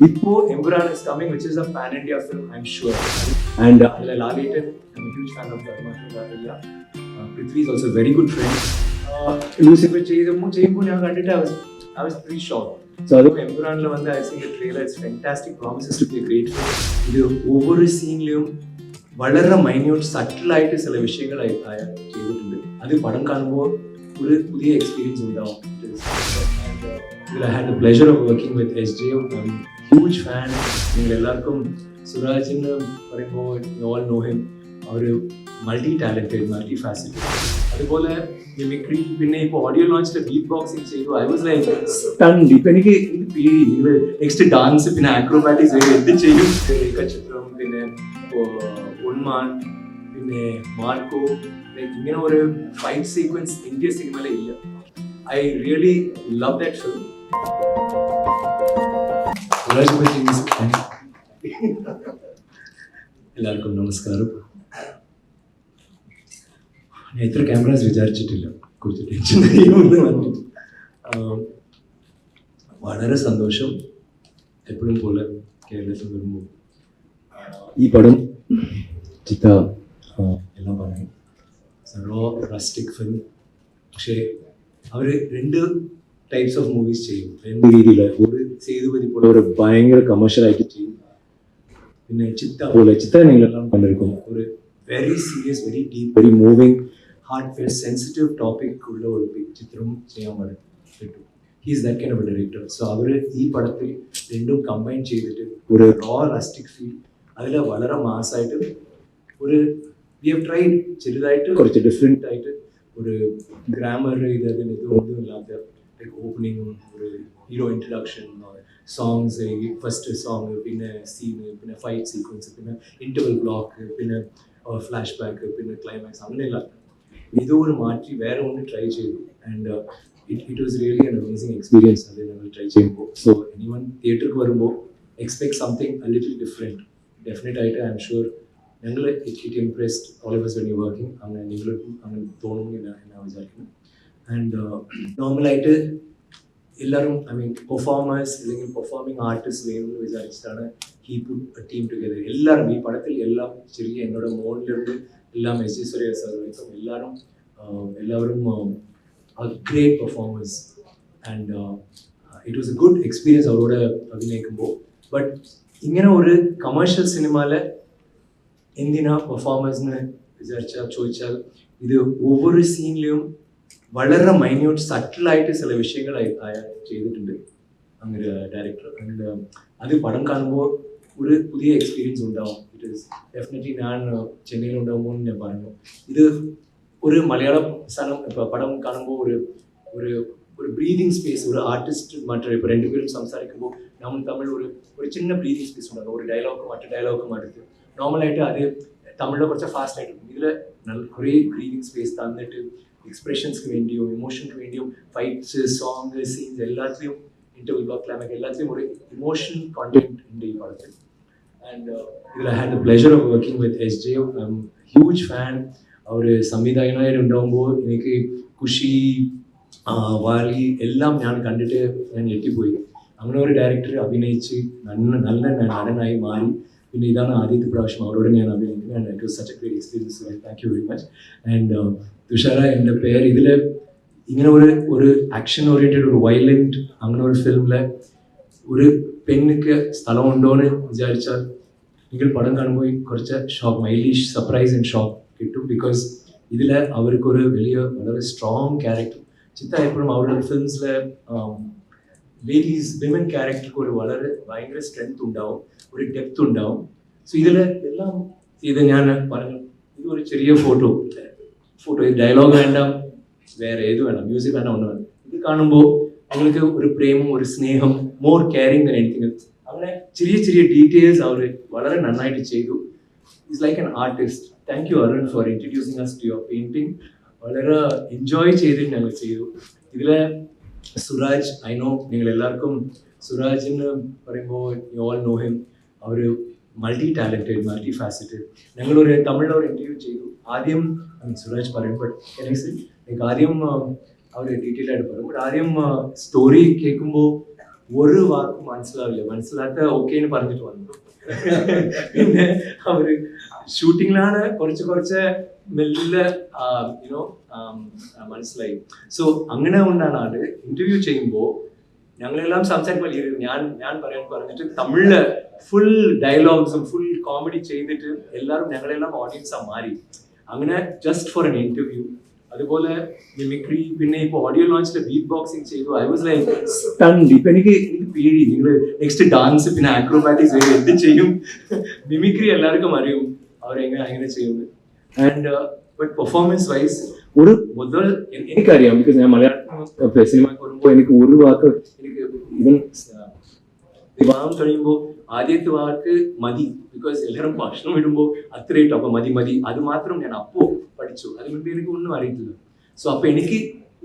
ഇപ്പോ Empuraan is coming which is a pan India film I am sure and I love it I am a huge fan of Dharma Prithvi is also very good friend Lucifer ചെയ്യുമ്പോൾ ചെയ്യുമ്പോൾ ഞാൻ കണ്ടിട്ട് I was I was very shock so அதுவும் எம்புரானில் வந்து I sing trailer it's fantastic promises to be great இது ஒவ்வொரு சீன்லையும் വളരെ മൈന്യൂട്ട് സട്ടിലായിട്ട് ചില വിഷയങ്ങൾ ചെയ്തിട്ടുണ്ട്. അത് പടം കാണുമ്പോൾ ഒരു പുതിയ എക്സ്പീരിയൻസ് ഉണ്ടാവും ഇതിൽ I had the pleasure of working with S J huge fan നിങ്ങൾ എല്ലാവർക്കും സുരാജ് എന്ന് പറയുമ്പോൾ ഓൾ നോ ഹിം അവർ മൾട്ടി ടാലന്റഡ് മൾട്ടി ഫാസിറ്റഡ് അതുപോലെ മിമിക്രി പിന്നെ ഇപ്പോൾ ഓഡിയോ ലോഞ്ചിൽ ബീറ്റ് ബോക്സിംഗ് ചെയ്തു ഐ വാസ് ലൈക്ക് സ്റ്റണ്ട് ഇപ്പൊ എനിക്ക് ഇത് പേടി നിങ്ങൾ നെക്സ്റ്റ് ഡാൻസ് പിന്നെ ആക്രോബാറ്റിക്സ് എന്ത് ചെയ്യും രേഖ ചിത്രം പിന്നെ ഉൺമാൻ പിന്നെ മാർക്കോ like ഇങ്ങനെ ഒരു ഫൈറ്റ് സീക്വൻസ് ഇന്ത്യ സിനിമയിലെ ഇല്ല. I really love that film എല്ലാവർക്കും നമസ്കാരം. ഞാൻ ഇത്ര ക്യാമറാസ് വിചാരിച്ചിട്ടില്ല. കുറച്ച് ടെൻഷൻ ഒന്ന് വന്നിട്ട്. വളരെ സന്തോഷം. എപ്പോഴും പോലെ കേരളത്തിൽ വരുമ്പോൾ ഈ പടം ചിത്ത എല്ലാം പറഞ്ഞു. റോ റസ്റ്റിക് ഫിലിം പക്ഷേ അവർ രണ്ട് ടൈപ്സ് ഓഫ് മൂവീസ് ചെയ്യും. രണ്ട് രീതിയിൽ ഒരു ചെയ്തു പതിപ്പോൾ ഒരു ഭയങ്കര കമേഴ്ഷ്യൽ ആയിട്ട് ചെയ്യും. പിന്നെ ചിത്ത പോലെ ചിത്ത നിങ്ങളെല്ലാം കണ്ടിരിക്കും. ഒരു very serious very deep very moving heart fair sensitive topic ഉള്ള ഒരു ചിത്രം ചെയ്യാൻ പറ്റും. കിട്ടും he's that kind of director so അവർ ഈ പടത്തിൽ രണ്ടും കമ്പൈൻ ചെയ്തിട്ട് ഒരു റോ റസ്റ്റിക് ഫീൽ അതിൽ വളരെ മാസമായിട്ട് ഒരു വി ചെറുതായിട്ട് കുറച്ച് ഡിഫറെന്റ് ആയിട്ട് ഒരു ഗ്രാമർ ഇത് അതിന് ഇത് ഒന്നും ഇല്ലാത്ത ലൈക്ക് ഓപ്പണിങ്ങും ഒരു hero introduction songs first song പിന്നെ സീന് പിന്നെ ഫൈറ്റ് സീക്വൻസ് പിന്നെ ഇന്റർവൽ ബ്ലോക്ക് പിന്നെ ഫ്ലാഷ് ബാക്ക് പിന്നെ ക്ലൈമാക്സ് അങ്ങനെയല്ല. ഇതോ ഒരു മാറ്റി വേറെ ഒന്ന് ട്രൈ ചെയ്തു. And it it was really and amazing experience അത് ഞങ്ങൾ ട്രൈ ചെയ്യുമ്പോൾ. സോ എനി വൺ തിയേറ്ററിൽ വരുമ്പോൾ expect something a little different definite ആയിട്ട് ഐ എം ഷുവർ ഞങ്ങൾ it it impressed all of us when you working അങ്ങനെ നിങ്ങൾക്കും അങ്ങനെ തോന്നുന്നു ഞാൻ ഞാൻ വിചാരിക്കുന്നു. ആൻഡ് നോർമലായിട്ട് എല്ലാവരും ഐ മീൻ പെർഫോമേഴ്സ് അല്ലെങ്കിൽ പെർഫോമിംഗ് ആർട്ടിസ്റ്റ് വേണമെന്ന് വിചാരിച്ചിട്ടാണ് ഹീ പുട്ട് ടീം ടുഗദർ എല്ലാവരും ഈ പടത്തിൽ എല്ലാം ചെറിയ എന്നോട് മോളിലുണ്ട് എല്ലാം എസ് ജി സുരേഷ സർവീസും എല്ലാവരും ആഹ്, എല്ലാവരും great performance and it was a good experience അവരോട് അഭിനയിക്കുമ്പോൾ. ബട്ട് ഇങ്ങനെ ഒരു കമേഴ്ഷ്യൽ സിനിമയിലെ എന്തിനാ പെർഫോമൻസിന് വിചാരിച്ചാൽ ചോദിച്ചാൽ ഇത് ഒവ്വൊരു സീനിലും വളരെ മൈന്യൂട്ട് സറ്റിലായിട്ട് ചില വിഷയങ്ങൾ അയാൾ ചെയ്തിട്ടുണ്ട് അങ്ങനെ ഡയറക്ടർ ആൻഡ് അത് പടം കാണുമ്പോൾ ഒരു പുതിയ എക്സ്പീരിയൻസ് ഉണ്ടാവും ഇറ്റ് ഈസ് ഡെഫിനറ്റ്ലി ഞാൻ ചെന്നൈയിൽ ഉണ്ടാകുമ്പോൾ ഞാൻ പറഞ്ഞു ഇത് ഒരു മലയാളം സ്ഥലം പടം കാണുമ്പോൾ ഒരു ഒരു ஒரு ப்ரீதிங் ஸ்பேஸ் ஒரு ஆர்டிஸ்ட் மற்ற இப்போ ரெண்டு பேரும் சம்சாரிக்கும் போது நம்ம தமிழ் ஒரு ஒரு சின்ன ப்ரீதிங் ஸ்பேஸ் உண்டாங்க ஒரு டைலாக்கும் மற்ற டைலாக்கும் அடுத்து നോർമലായിട്ട് അത് തമിഴിൽ കുറച്ച് ഫാസ്റ്റ് ആയിട്ട് ഇതിൽ കുറേ ബ്രീതിങ് സ്പേസ് തന്നിട്ട് എക്സ്പ്രഷൻസ്ക്ക് വേണ്ടിയും ഇമോഷൻക്ക് വേണ്ടിയും ഫൈറ്റ്സ് സോങ് സീൻസ് എല്ലാത്തിലും ഇന്റർവ്യൂ ബ്ലോക്ക് ക്ലൈമാക്ക് എല്ലാത്തിലും ഒരു ഇമോഷൻ കോണ്ടന്റ് ഉണ്ട് ഈ പടത്തിൽ ആൻഡ് ഇതിൽ I had the pleasure of working with S J huge fan അവർ സംവിധായകനായിട്ട് ഉണ്ടാകുമ്പോൾ എനിക്ക് ഖുഷി വാലി എല്ലാം ഞാൻ കണ്ടിട്ട് ഞാൻ ഞെട്ടിപ്പോയി. അങ്ങനെ ഒരു ഡയറക്ടർ അഭിനയിച്ച് നല്ല നല്ല നടനായി മാറി. പിന്നെ ഇതാണ് ആദ്യത്തെ പ്രാവശ്യം അവരോട് ഞാൻ അഭിനയിക്കുന്നത് and it was such a great experience thank you very much and Thushara എന്റെ പേര് ഇതിൽ ഇങ്ങനെ ഒരു ഒരു ആക്ഷൻ ഓറിയന്റഡ് ഒരു വയലന്റ് അങ്ങനെ ഒരു ഫിലിമിൽ ഒരു പെണ്ണിക്ക് സ്ഥലമുണ്ടോയെന്ന് വിചാരിച്ചാൽ നിങ്ങൾ പടം കാണുമ്പോൾ കുറച്ച് ഷോക്ക് മൈലീഷ് സർപ്രൈസ് ആൻഡ് ഷോക്ക് കിട്ടും. ബിക്കോസ് ഇതിൽ അവർക്കൊരു വലിയ വളരെ സ്ട്രോങ് ക്യാരക്ടർ ചിത്ത എപ്പോഴും അവരുടെ ഫിലിംസിലെ ലേഡീസ് വിമൻ ക്യാരക്ടർക്ക് ഒരു വളരെ ഭയങ്കര സ്ട്രെങ്ത് ഉണ്ടാവും ഒരു ഡെപ്ത് ഉണ്ടാവും. സോ ഇതിൽ എല്ലാം ഇത് ഞാൻ പറഞ്ഞു ഇത് ഒരു ചെറിയ ഫോട്ടോ ഫോട്ടോ ഡയലോഗ് വേണ്ട വേറെ ഏത് വേണം മ്യൂസിക് വേണ്ട ഒന്ന് വേണം ഇത് കാണുമ്പോൾ നിങ്ങൾക്ക് ഒരു പ്രേമം ഒരു സ്നേഹം മോർ കെയറിങ് ദൻ എനിത്തിങ് അങ്ങനെ ചെറിയ ചെറിയ ഡീറ്റെയിൽസ് അവർ വളരെ നന്നായിട്ട് ചെയ്തു. It's like an artist thank you Arun for introducing us to your painting വളരെ എൻജോയ് ചെയ്തിട്ട് ഞങ്ങൾ ചെയ്തു. ഇതിൽ സുരാജ് ഐ നോ നിങ്ങൾ എല്ലാവർക്കും സുരാജ് എന്ന് പറയുമ്പോൾ യു ഓൾ നോ ഹിം അവർ മൾട്ടി ടാലന്റഡ് മൾട്ടി ഫാസറ്റഡ് ഞങ്ങളൊരു തമിഴിൽ ഒരു ഇന്റർവ്യൂ ചെയ്തു. ആദ്യം സുരാജ് പറയും ബട്ട് എനിക്ക് ആദ്യം അവർ ഡീറ്റെയിൽ ആയിട്ട് പറയും. ബട്ട് ആദ്യം സ്റ്റോറി കേൾക്കുമ്പോൾ ഒരു വാക്ക് മനസ്സിലാവില്ല. മനസ്സിലാത്ത ഓക്കേന്ന് പറഞ്ഞിട്ട് വന്നു. പിന്നെ അവർ ഷൂട്ടിങ്ങിലാണ് കുറച്ച് കുറച്ച് മെല്ലെ യുനോ മനസ്സിലായി. സോ അങ്ങനെ കൊണ്ടാണ് അത് ഇന്റർവ്യൂ ചെയ്യുമ്പോൾ ഞങ്ങളെല്ലാം സംസാരിക്കുമ്പോൾ ഞാൻ ഞാൻ പറയാൻ പറഞ്ഞിട്ട് തമിഴിൽ ഫുൾ ഡയലോഗ്സും ഫുൾ കോമഡി ചെയ്തിട്ട് എല്ലാവരും ഞങ്ങളെല്ലാം ഓഡിയൻസാ മാറി. അങ്ങനെ ജസ്റ്റ് ഫോർ എൻ ഇന്റർവ്യൂ അതുപോലെ മിമിക്രി പിന്നെ ഇപ്പൊ ഓഡിയോ ലോഞ്ചിലെ ബീറ്റ് ബോക്സിംഗ് ചെയ്തു. ഐ വാസ് ലൈക്ക് സ്റ്റണ്ട് ഇപ്പൊ എനിക്ക് എനിക്ക് പേടി. നിങ്ങൾ നെക്സ്റ്റ് ഡാൻസ് പിന്നെ ആക്രോബാറ്റിക്സ് എന്ത് ചെയ്യും? മിമിക്രി എല്ലാവർക്കും അറിയും. അവരെങ്ങനെ അങ്ങനെ ചെയ്യുന്നത് ആൻഡ് ബട്ട് പെർഫോമൻസ് വൈസ് ഒരു മുതൽ എനിക്കറിയാം ബിക്കോസ് ഞാൻ മലയാള സിനിമ വരുമ്പോൾ എനിക്ക് ഒരു വാക്ക് എനിക്ക് ഇവൻ വിവാഹം കഴിയുമ്പോൾ ആദ്യത്തെ വാക്ക് മതി ബിക്കോസ് എല്ലാവരും ഭക്ഷണം ഇടുമ്പോൾ അത്രയും അപ്പൊ മതി മതി. അത് മാത്രം ഞാൻ അപ്പോ പഠിച്ചു. അതിന് മുമ്പ് എനിക്ക് ഒന്നും അറിയത്തില്ല. സോ അപ്പൊ എനിക്ക്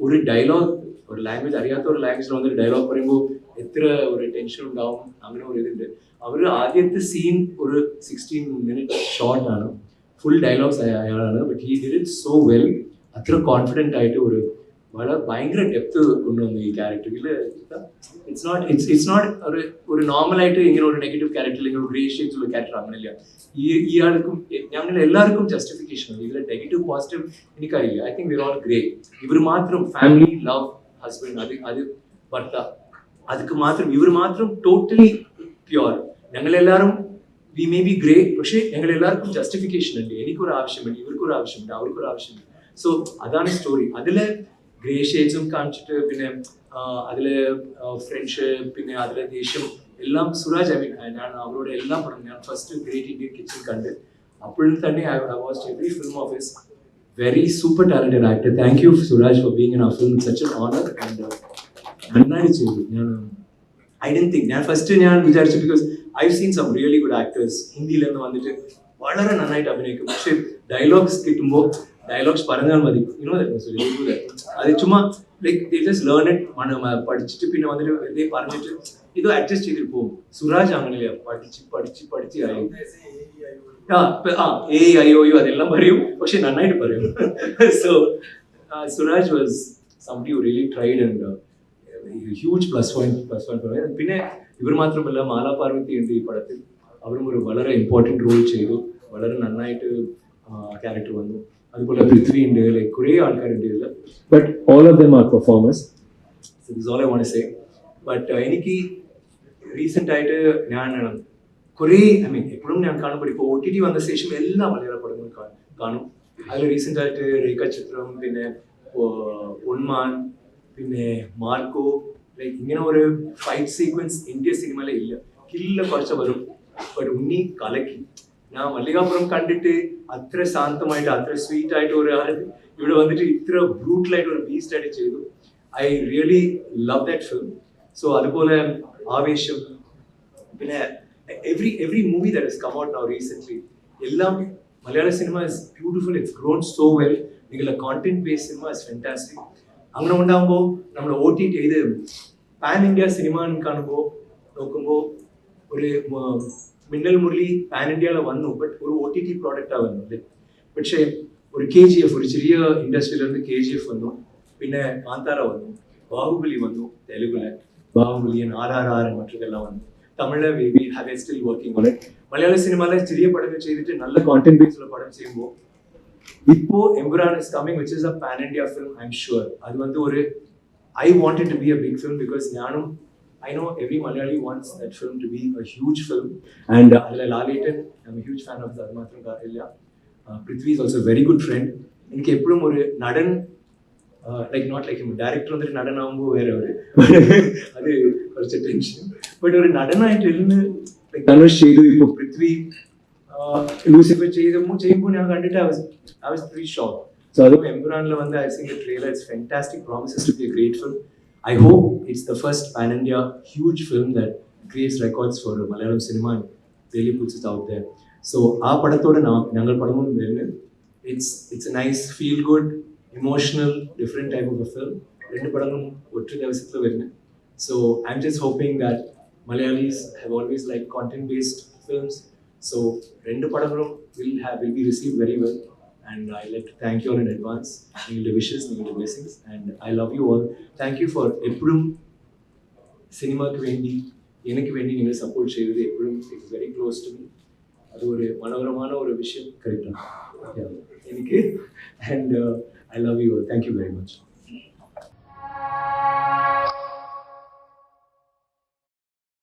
ഒരു ഡയലോഗ് ഒരു ലാംഗ്വേജ് അറിയാത്ത ഒരു ലാംഗ്വേജിൽ വന്നൊരു ഡയലോഗ് പറയുമ്പോൾ എത്ര ഒരു ടെൻഷൻ ഉണ്ടാവും അങ്ങനെ ഒരു ഇതുണ്ട്. അവർ ആദ്യത്തെ സീൻ ഒരു സിക്സ്റ്റീൻ മിനിറ്റ് ഷോർട്ട് ആണ്. ഫുൾ ഡയലോഗ്സ് അയാളാണ് but he did it so well അത്ര കോൺഫിഡന്റ് ആയിട്ട് ഒരു വളരെ ഭയങ്കര ഡെപ്ത് കൊണ്ടുവന്നു ഈ ക്യാരക്ടറിൽ it's not it's it's not ഒരു ഒരു നോർമലായിട്ട് ഇങ്ങനെ ഒരു നെഗറ്റീവ് ക്യാരക്ടർ ഇങ്ങനെ ഗ്രേ ഷേഡ്സ് ഉള്ള ക്യാരക്ടർ അങ്ങനെയില്ല. ഈ ഇയാൾക്കും ഞങ്ങൾ എല്ലാവർക്കും ജസ്റ്റിഫിക്കേഷൻ ഇതിലെ നെഗറ്റീവ് പോസിറ്റീവ് എനിക്കറിയില്ല. I think we're all grey ഇവർ മാത്രം ഫാമിലി ലവ് ഹസ്ബൻഡ് അത് അത് ഭർത്ത. അതൊക്കെ മാത്രം ഇവർ മാത്രം ടോട്ടലി പ്യുവർ ഞങ്ങളെല്ലാവരും വി മേ ബി ഗ്രേ പക്ഷേ ഞങ്ങൾ എല്ലാവർക്കും ജസ്റ്റിഫിക്കേഷൻ ഉണ്ട്. എനിക്കൊരു ആവശ്യമുണ്ട് ഇവർക്കൊരു ആവശ്യമുണ്ട് അവർക്കൊരു ആവശ്യമുണ്ട് സോ അതാണ് സ്റ്റോറി അതിലെ ഗ്രേ ഷെയ്ഡ്സും കാണിച്ചിട്ട് പിന്നെ അതിൽ ഫ്രണ്ട്ഷിപ്പ് പിന്നെ അതിലെ ദേഷ്യം എല്ലാം സുരാജ് ഐ മീൻ ഞാൻ അവരോട് എല്ലാം പറഞ്ഞു. ഞാൻ ഫസ്റ്റ് ഗ്രേറ്റ് ഇന്ത്യൻ കിച്ചൺ കണ്ട്. അപ്പോഴും തന്നെ I watch every film of is very super talented actor thank you Suraj for being in a film such an honour and നന്നായി ചെയ്തു. ഞാൻ ഐ ഡൻ തിങ്ക് ഞാൻ ഫസ്റ്റ് ഞാൻ വിചാരിച്ചു because I seen some really good actors ഹിന്ദിയിൽ നിന്ന് വന്നിട്ട് വളരെ നന്നായിട്ട് അഭിനയിക്കും. പക്ഷെ ഡയലോഗ്സ് കിട്ടുമ്പോൾ ഡയലോഗ്സ് പറഞ്ഞാൽ മതി യുനോ അത് ചുമ്മാ ലൈക്ക് ജസ്റ്റ് ലേൺ ഇറ്റ് പഠിച്ചിട്ട് പിന്നെ വന്നിട്ട് വെറുതെ പറഞ്ഞിട്ട് ഇത് അഡ്ജസ്റ്റ് ചെയ്തിട്ട് പോകും. സുരാജ് അങ്ങനെയല്ല പഠിച്ച് പഠിച്ച് പഠിച്ച് ആയി ആ ഇപ്പൊ- ആ ഏ അയ്യോ അയ്യോ അതെല്ലാം പറയും പക്ഷെ നന്നായിട്ട് പറയും. So Suraj was somebody really tried and huge plus point plus point പിന്നെ ഇവർ മാത്രമല്ല മാലാ പാർവതി ഉണ്ട് ഈ പടത്തിൽ അവരും ഒരു വളരെ ഇമ്പോർട്ടന്റ് റോൾ ചെയ്തു. വളരെ നന്നായിട്ട് ക്യാരക്ടർ വന്നു. അതുപോലെ പൃഥ്വി ഉണ്ട് ലൈക്ക് കുറേ ആൾക്കാരുണ്ട് ഇതിൽ but all of them are performers this all I won't say but എനിക്ക് റീസെന്റ് ആയിട്ട് ഞാൻ കുറേ ഐ മീൻ എപ്പോഴും ഞാൻ കാണുമ്പോൾ ഇപ്പോൾ ഒ ടി ടി വന്ന ശേഷം എല്ലാ മലയാള പടങ്ങളും കാണും. അതിൽ റീസെന്റ് ആയിട്ട് രേഖ ചിത്രം പിന്നെ ഉൺമാൻ പിന്നെ മാർക്കോ ലൈക്ക് ഇങ്ങനെ ഒരു ഫൈറ്റ് സീക്വൻസ് ഇന്ത്യ സിനിമയിലെ ഇല്ല. കില്ല കുറച്ച് വരും. ബട്ട് ഉണ്ണി കലക്കി. ഞാൻ മല്ലികാപുരം കണ്ടിട്ട് അത്ര ശാന്തമായിട്ട് അത്ര സ്വീറ്റ് ആയിട്ട് ഒരു ആൾ ഇവിടെ വന്നിട്ട് ഇത്ര ബ്രൂട്ടലായിട്ട് ഒരു ബീസ്റ്റ് ആയിട്ട് ചെയ്തു. I really love that film so അതുപോലെ ആവേശം. പിന്നെ every every movie that is come out now recent എല്ലാം Malayala cinema is beautiful it's grown so well നിങ്ങളുടെ content base cinema is fantastic അങ്ങനെ ഉണ്ടാകുമ്പോൾ നമ്മൾ ഒ ടി ടി ഇത് pan India cinema കാണുമ്പോൾ നോക്കുമ്പോൾ ഒരു മിന്നൽ മുരളി പാൻ ഇന്ത്യയിൽ വന്നു ബട്ട് ഒരു ഒ ടി ടി പ്രോഡക്റ്റാണ് വന്നത് പക്ഷേ ഒരു കെ ജി എഫ് ഒരു ചെറിയ ഇൻഡസ്ട്രിയിൽ നിന്ന് കെ ജി എഫ് വന്നു പിന്നെ കാന്താര വന്നു ബാഹുബലി വന്നു തെലുഗുലെ ബാഹുബലി ആർ ആർ ആർ മറ്റതെല്ലാം വന്നു തമിഴിലെ we we have still working on മലയാള സിനിമയിലെ ചെറിയ പടങ്ങൾ ചെയ്തിട്ട് നല്ല കോണ്ടന്റ് ബേസ് ഉള്ള പടം ചെയ്യുമ്പോൾ இப்போ Empuraan is coming which is a pan India film I'm sure அது வந்து ஒரு I wanted to be a big film because ஞானும் I know every Malayali wants that film to be a huge film, and uh, I'm a huge fan of Dharmathan Karilya. Uh, Prithvi is also a very good friend. எனக்கு எப்பவும் ஒரு நடன் like not like director வந்துட்டு நடன ஆகும்போ வேற ஒரு அது கொஞ்ச டென்ஷன் பட் ஒரு நடனாயிட்டு இருந்து லைக் தனுஷ் செய்து இப்போ பிருத்வி லூசிஃபர் செய்தமோ செய்யும்போது நான் கண்டுட்டு I was pre shock so அதுவும் எம்புரானில் வந்து I Singh trailer it's fantastic promises to be great film a great film I hope it's the first pan India huge film that creates records for Malayalam cinema really puts it out there so ആ പടത്തോടെ നാം ഞങ്ങൾ പടവും വരുന്നത് it's it's a nice feel good emotional different type of a film രണ്ട് പടങ്ങളും ഒറ്റ ദിവസത്തിൽ വരുന്നത്. So I'm just hoping that Malayalees have always like content based films so രണ്ട് പടങ്ങളും will have will be receive very well and I let thank you in advance நீங்களுடைய wishes நீங்களுடைய blessings and I love you all thank you for எப்படும் சினிமாவுக்கு வேண்டி எனக்கு வேண்டி நீங்கள் support செய்வது எப்படும் it's very close to me அது ஒரு மனோகரமான ஒரு விஷயம் கரெக்டாக எனக்கு and I love you thank you very much